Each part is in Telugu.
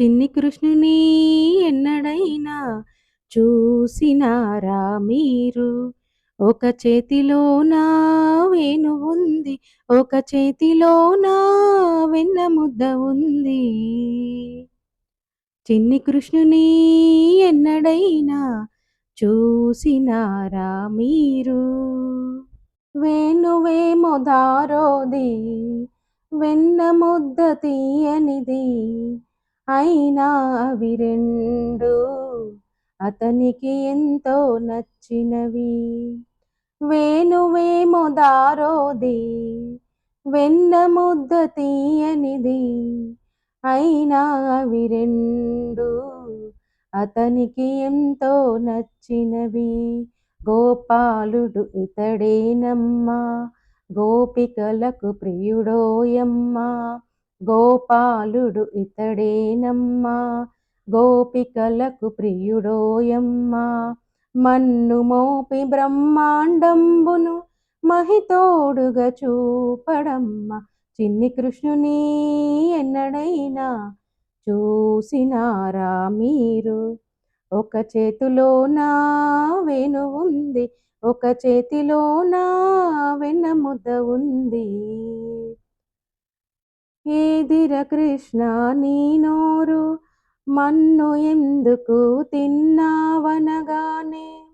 చిన్ని కృష్ణుని ఎన్నడైనా చూసినారా మీరు. ఒక చేతిలో నా వేణు ఉంది ఒక చేతిలో నా వెన్న ముద్ద ఉంది. చిన్ని కృష్ణుని ఎన్నడైనా చూసినారా మీరు. వేణువేమో దారోది వెన్న ముద్ద తీయనిది. అయినా అవి రెండు అతనికి ఎంతో నచ్చినవి. వేణువేమో దారోది వెన్న ముద్ద తీయనిది. అయినా అవి రెండు అతనికి ఎంతో నచ్చినవి. గోపాలుడు ఇతడేనమ్మా గోపికలకు ప్రియుడోయమ్మా. గోపాలుడు ఇతడేనమ్మా గోపికలకు ప్రియుడోయమ్మా. మన్ను మోపి బ్రహ్మాండంబును మహితోడుగా చూపడమ్మ. చిన్ని కృష్ణుని ఎన్నడైనా చూసినారా మీరు? ఒక చేతిలో నా వెను ఉంది ఒక చేతిలో నా వెన్న ముద్ద ఉంది. ఏదిర కృష్ణ నీ నోరు? మన్ను ఎందుకు తిన్నావనగానే?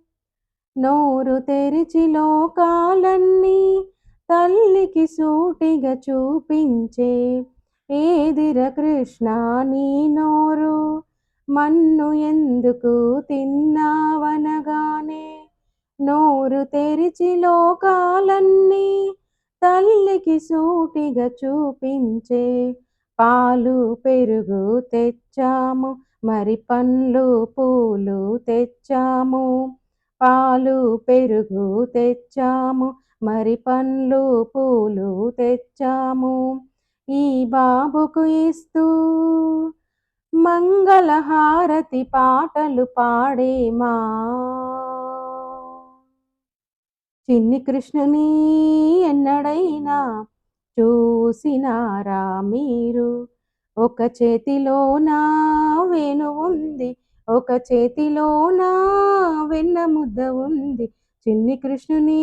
నోరు తెరిచి లోకాలన్నీ తల్లికి సూటిగా చూపించే ఏదిర కృష్ణ నీ నోరు? మన్ను ఎందుకు తిన్నావనగానే? నోరు తెరిచి లోకాలన్నీ తల్లికి సూటిగా చూపించే పాలు పెరుగు తెచ్చాము మరి పండ్లు పూలు తెచ్చాము. పాలు పెరుగు తెచ్చాము మరి పండ్లు పూలు తెచ్చాము. ఈ బాబుకు ఇస్తూ మంగళహారతి పాటలు పాడేమా? చిన్ని కృష్ణుని ఎన్నడైనా చూసినారా మీరు? ఒక చేతిలో నా వేణు ఉంది ఒక చేతిలో నా వెన్న ముద్ద ఉంది. చిన్ని కృష్ణుని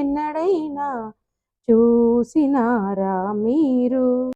ఎన్నడైనా చూసినారా మీరు?